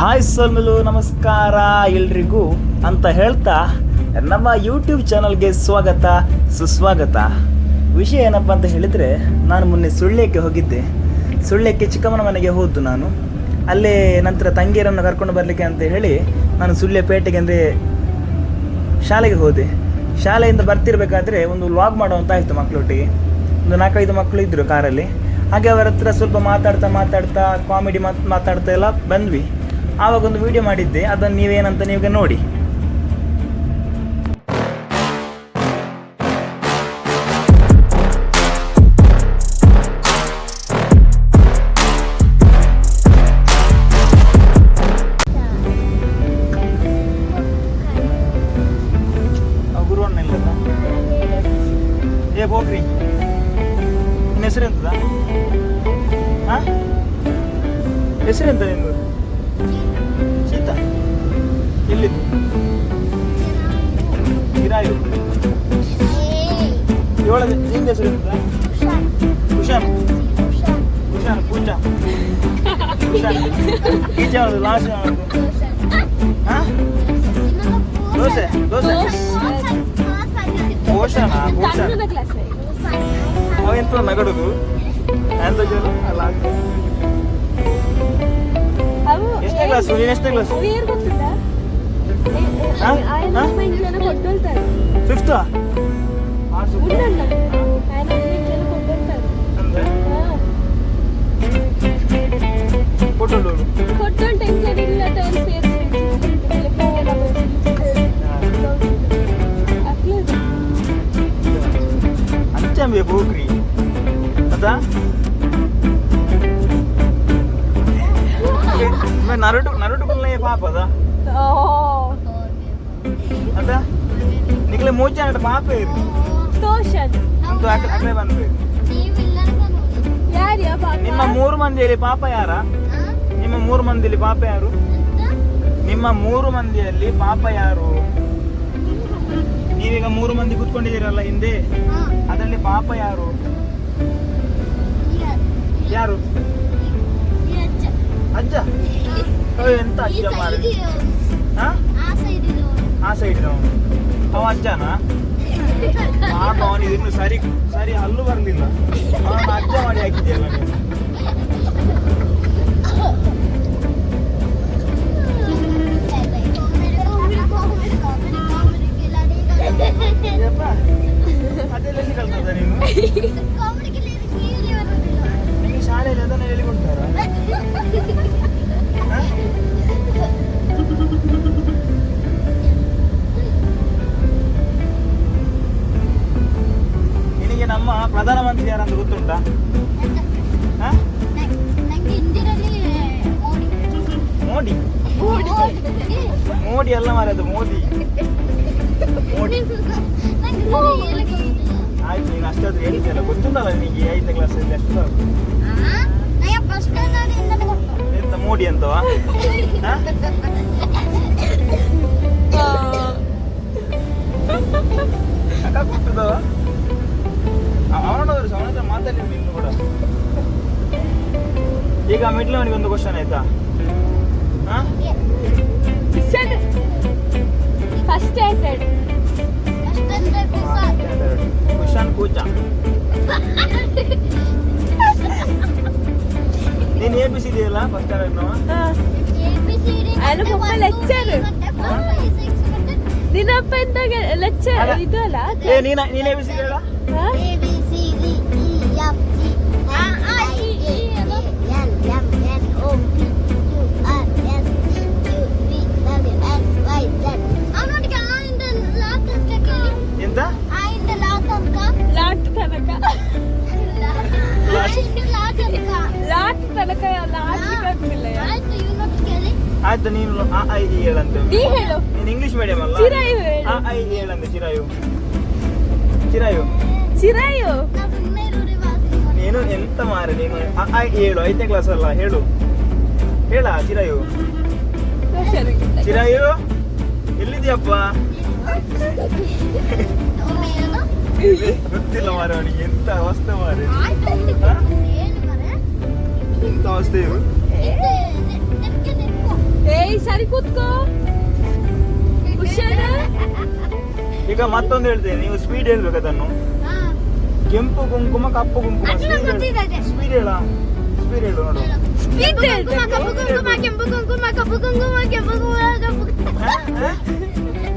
Hi ಸೋಮಲು ನಮಸ್ಕಾರ ಎಲ್ರಿಗೂ ಅಂತ ಹೇಳ್ತಾ ನಮ್ಮ ಯೂಟ್ಯೂಬ್ ಚಾನಲ್ಗೆ ಸ್ವಾಗತ, ಸುಸ್ವಾಗತ. ವಿಷಯ ಏನಪ್ಪ ಅಂತ ಹೇಳಿದರೆ, ನಾನು ಮೊನ್ನೆ ಸುಳ್ಳ್ಯಕ್ಕೆ ಹೋಗಿದ್ದೆ. ಸುಳ್ಳ್ಯಕ್ಕೆ ಚಿಕ್ಕಮ್ಮನ ಮನೆಗೆ ಹೋದ್ದು ನಾನು. ಅಲ್ಲೇ ನಂತರ ತಂಗಿಯರನ್ನು ಕರ್ಕೊಂಡು ಬರಲಿಕ್ಕೆ ಅಂತ ಹೇಳಿ ನಾನು ಸುಳ್ಯ ಪೇಟೆಗೆ ಅಂದರೆ ಶಾಲೆಗೆ ಹೋದೆ. ಶಾಲೆಯಿಂದ ಬರ್ತಿರಬೇಕಾದ್ರೆ ಒಂದು ವ್ಲಾಗ್ ಮಾಡುವಂತ ಆಯಿತು ಮಕ್ಕಳೊಟ್ಟಿಗೆ ಒಂದು ನಾಲ್ಕೈದು ಮಕ್ಕಳು ಇದ್ದರು ಕಾರಲ್ಲಿ. ಹಾಗೆ ಅವರ ಹತ್ರ ಸ್ವಲ್ಪ ಮಾತಾಡ್ತಾ ಮಾತಾಡ್ತಾ ಕಾಮಿಡಿ ಮಾತು, ಮಾತಾಡ್ತಾ ಎಲ್ಲ ಬಂದ್ವಿ. ಆವಾಗ ಒಂದು ವಿಡಿಯೋ ಮಾಡಿದ್ದೆ, ಅದನ್ನು ನೀವೇನಂತ ನೀವು ನೋಡಿ. ಏ ಬೋಗ್ರಿ ನಿನ್ನ ಹೆಸರು ಎಂತದ? ಹಾ ಹೆಸರು ಎಂತ ನಿಂದು? ಸೀತಾ ಎಲ್ಲಿದ್ದು ಹಿರಾಯು ಏಳದ ನಿಂದ ಹೆಸರು ಎಂತದ ಕುಶಾನ್ ಕುಶಾನ್ ಪೂಜಾ ಕುಶಾನ್ ಈಚೆ ಯಾವುದು ಲಾಸ್ಟ್ ಯಾವುದು ಹಾ ದೋಸೆ ದೋಸೆ ಭೂಷಣ ಭೂಷಣ ಅವೆಂತ ನಗಡುದು ಎಂತ ಜನ ಅಲ್ಲ ಎಷ್ಟನೇ ಕ್ಲಾಸು ನೀನು ಎಷ್ಟೇ ಕ್ಲಾಸು? ಫಿಫ್ತ್ ಕೊಟ್ಟು ಬೇಕು ಹೋಗ್ರಿ ಅದಾ? ನರಡು ನರಡು ಬಲ್ಲೇ ಪಾಪದ ಅದ. ನಿಕ್ಲೆ ಮೂಚಾಟ ಪಾಪ ಇರು ಅಂತೂ ಅಕ್ಲೆ ಯಾ ಪಾಪ? ನಿಮ್ಮ ಮೂರು ಮಂದಿಯಲ್ಲಿ ಪಾಪ ಯಾರ? ನಿಮ್ಮ ಮೂರು ಮಂದಿಯಲ್ಲಿ ಪಾಪ ಯಾರು? ನಿಮ್ಮ ಮೂರು ಮಂದಿಯಲ್ಲಿ ಪಾಪ ಯಾರು? ನೀವೀಗ ಮೂರು ಮಂದಿ ಕೂತ್ಕೊಂಡಿದ್ದೀರಲ್ಲ ಹಿಂದೆ? ಅದರಲ್ಲಿ ಪಾಪ ಯಾರು? ಯಾರು? ಅಜ್ಜ. ಅಯ್ಯೋ, ಎಂತ ಅಜ್ಜ ಮಾರ ಹಾ ಆ ಸೈಡ್ ಅವ ಅಜ್ಜನಾ ಪಾಪ ಅವನಿಗೆ ಇನ್ನು ಸರಿ ಸರಿ ಹಲ್ಲು ಬರ್ಲಿಲ್ಲ ಅವನ ಅಜ್ಜ ಮಾಡಿ ಹಾಕಿದ್ಯಲ್ಲ ನೀನು ಪ್ರಧಾನಮಂತ್ರಿ ಯಾರಂತ ಗೊತ್ತುಂಟಾ? ಮೋದಿ. ಮೋದಿ ಅಲ್ಲ ಮಾರದು ಮೋದಿ. ಆಯ್ತು, ನೀನು ಅಷ್ಟಾದ್ರೂ ಹೇಳಿದ್ದೆಲ್ಲ ಗೊತ್ತುಂಟಲ್ಲ ನಿಮಗೆ ಐದನೇ ಕ್ಲಾಸಲ್ಲಿ ಎಷ್ಟು ಎಂತ ಮೋಡಿ ಅಂತವಾ ಕೊಟ್ಟದವ ಅವನೋದ್ರು ಅವನ ಹತ್ರ ಮಾತಾಡಿ ಇನ್ನು ಕೂಡ. ಈಗ ಮಿಡ್ಲ್ ಅವನಿಗೆ ಒಂದು ಕ್ವಶನ್ ಆಯ್ತಾ? ಹಾ ಫಸ್ಟ್ ಸ್ಟ್ಯಾಂಡರ್ಡ್ ಕ್ವಶನ್ ಕೂಚ ನೀನು ಎ ಬಿ ಸಿ ಇದೆಯಲ್ಲ ಫಸ್ಟ್ ಸ್ಟ್ಯಾಂಡರ್ಡ್ ಪಪ್ಪ. ನಿನ್ನಪ್ಪ ಎಂತ ಲೆಕ್ಚರ್ ಅಲ್ಲ. ಇದು ಅಲ್ಲ? ನೀನ ನೀನ್ ಎ ಬಿ ಸಿ ಹೇಳ ತನಕ ಆಗ್ತಿಲ್ಲ ಆಯ್ತು ನೀನು ಆ ಐ ಇ ಹೇಳಂತ. ನೀ ಹೇಳು. ನೀನು ಇಂಗ್ಲಿಷ್ ಮೀಡಿಯಂ ಅಲ್ಲ? ಚಿರಾಯು ಹೇಳು. ಆ ಐ ಇ ಹೇಳಂತೆ ಚಿರಾಯು. ಚಿರಾಯು. ಚಿರಾಯು. ನೀನು ಎಂತ ಮಾರೆ ನೀನು ಆ ಐ ಇ ಹೇಳು ಐದನೇ ಕ್ಲಾಸ್ ಅಲ್ಲ ಹೇಳು. ಹೇಳ ಚಿರಾಯು. ಚಿರಾಯು ಎಲ್ಲಿದ್ಯಪ್ಪ? ಗೊತ್ತಿಲ್ಲ ಮಾರೆ ಅವನಿಗೆ ಎಂತ ಅವಸ್ಥೆ ಮಾರೆ. Ey, Sariputko, yo matan de nuevo. Sweet, el que no. ¿Qué es eso? ¿Qué es eso? ¿Qué es eso? ¿Qué es eso?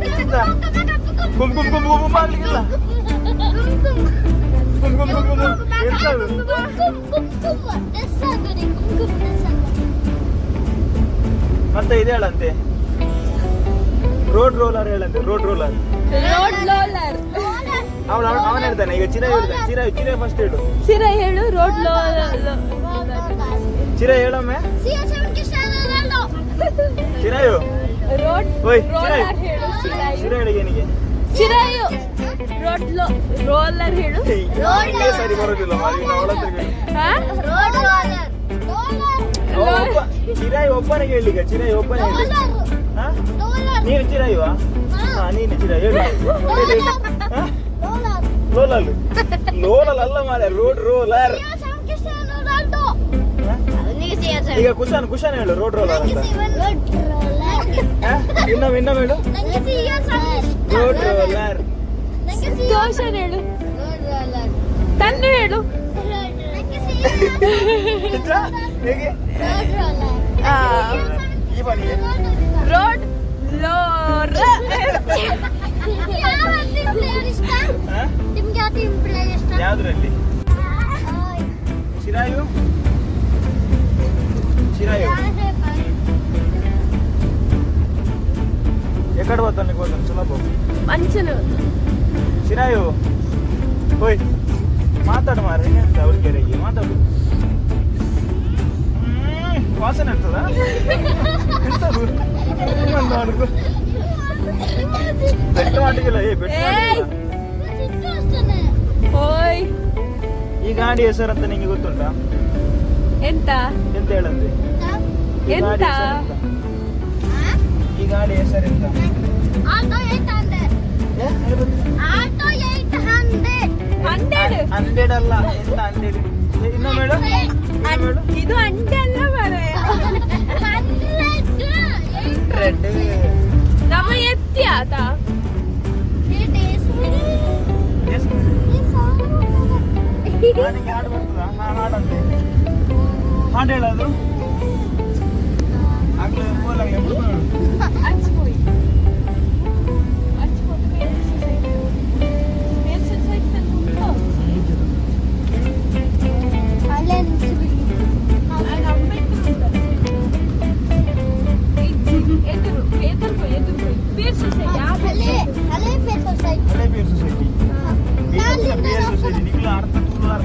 ¿Qué es eso? ¿Qué es ¿¿¿¿¿¿ ಮತ್ತೆ ಇದು ಹೇಳಂತೆ? ರೋಡ್ ರೋಲರ್ ಹೇಳಂತೆ ರೋಡ್ ರೋಲರ್ ರೋಡ್ ರೋಲರ್ ಅವನು ಅವನು ಹೇಳ್ತಾನೆ ಈಗ ಚಿರ ಹೇಳ್ತಾನೆ ಚಿರ ಚಿರ first ಹೇಳು. ಚಿರ ಹೇಳು ರೋಡ್ ರೋಲರ್ ಚಿರ ಹೇಳಮ್ಮೆ. ಚಿರಾಯು ರೋಡ್ ಓಯ್, ಚಿರಾಯು ಚಿರ ಹೇಳಿ. ಏನಿಗೆ? ಚಿರಾಯು ರೋಡ್ ಲೋ ರೋಲರ್ ಹೇಳು ಇಲ್ಲೇ ಸರಿ ಬರೋದಿಲ್ಲ ಮಾರಿ ನಾವು ಅವಳ ಹತ್ರ ಕೇಳಿ. ಹಾ ಅವ ಒಬ್ಬ ಚಿರಾಯಿ ಒಬ್ಬನಿಗೆ ಹೇಳಿ ಈಗ ಚಿರಾಯಿ ಒಬ್ಬನೇ ಹೇಳಿ ಹಾ ನೀನು ಚಿರಾಯುವಾ ಹಾ ನೀನು ಚಿರಾಯಿ ಹೇಳು ಹೇಳು, ಹೇಳು. ಹಾ? ಲೋಲಲ್ ಲೋಲಲ್ ಅಲ್ಲ ಮಾರ ರೋಡ್ ರೋಲರ್ ಈಗ ಕುಶಾನ್ ಕುಶಾನ್ ಹೇಳು ರೋಡ್ ರೋಲರ್ ಅಂತ ಹಾ? ಇನ್ನೊಮ್ಮೆ ಇನ್ನೊಮ್ಮೆ ಹೇಳು ರೋಡ್ ರೋಲರ್ ದೋಷನ್ ಹೇಳು ತನ್ನು ಹೇಳು ಆಯ್ತಾ? ಹೇಗೆ ಆ, ಈ ಬನಿಗೆ ರೋಡ್ ಲೋರ್ ಹೋಯ್. ಮಾತಾಡು ಮಾರ ಎಂತ ಹುಡುಗಿಯರಿಗೆ ಮಾತಾಡು. ಹ್ಮ್, ವಾಸನೆ ಇರ್ತದ? ಎಂತದು? ಹುಡುಗ ಬೆಟ್ಟು ಮಾಡಿಗಿಲ್ಲ ಏ ಬೆಟ್ಟ ಓಯ್ ಈ ಗಾಡಿ ಹೆಸರಂತ ನಿಂಗೆ ಗೊತ್ತುಂಟಾ? ಎಂತ? ಎಂತ ಹೇಳಂತೆ? ಎಂತ? ಈ ಗಾಡಿ ಹೆಸರೆಂತ ಆಟೋ ಹಂಡ್ರೆಡ್ ಆಟೋ ಹೇಳು ಇದು ಅಂಡೆ ಅಲ್ಲ ಮಾರಾಯ ಹಂಡ್ರೆಡ್ ನಮ್ಮ ಎತ್ತಿ ಆತ ನನಗೆ ಹಾಡು ಬರ್ತದ ನಾನು ಹಾಡಂತೆ ಹಾಡು ಹೇಳೋದು ಆಗ್ಲೇ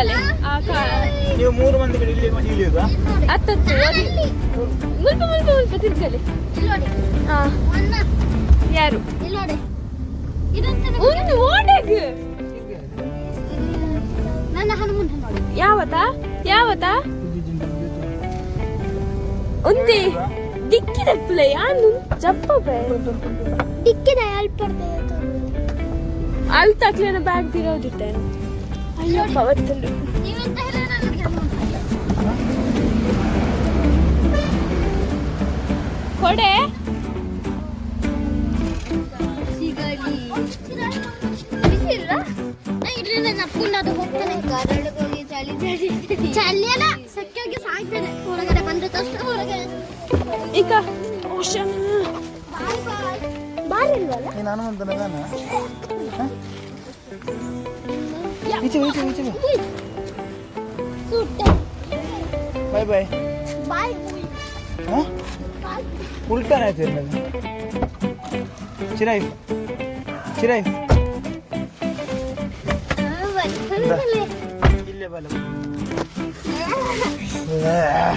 ಅಲ್ಪ ಉಂಟಲೆ ಆ ಕಾ ನೀವು ಮೂರು ಮಂದಿ ಕಡೆ ಇಲ್ಲಿ ಮಾಡಿ ಇಳಿಯುದಾ ಹತ್ತತ್ತು ಮುಲ್ಪ ಮುಲ್ಪ ಮುಲ್ಪ ತಿರ್ಗಲಿ. ಹಾ ಯಾರು? ಒಂದು ಓಡಗ್. ಯಾವತ ಯಾವತ ಒಂದೇ ದಿಕ್ಕಿದ ಪ್ಲೇ ಯಾನು? ಜಪ್ಪ ದಿಕ್ಕಿದ ಅಲ್ಪ ಅಲ್ತಾಕ್ಲೇನ ಬ್ಯಾಗ್ ತಿರೋದಿಟ್ಟೇನು ಹನುಮಂತ ಕೊಡೆ. ಸಿಗಲಿ ಬಿಸಿಲ್ಲ ಇದ್ರಿಂದ ನಪ್ಕೊಂಡು ಅದು 이쯤 이쯤 이쪽. 바이바이. 어? 볼 따라야 되는 거 지라이브 지라이브 일레 발라. 으아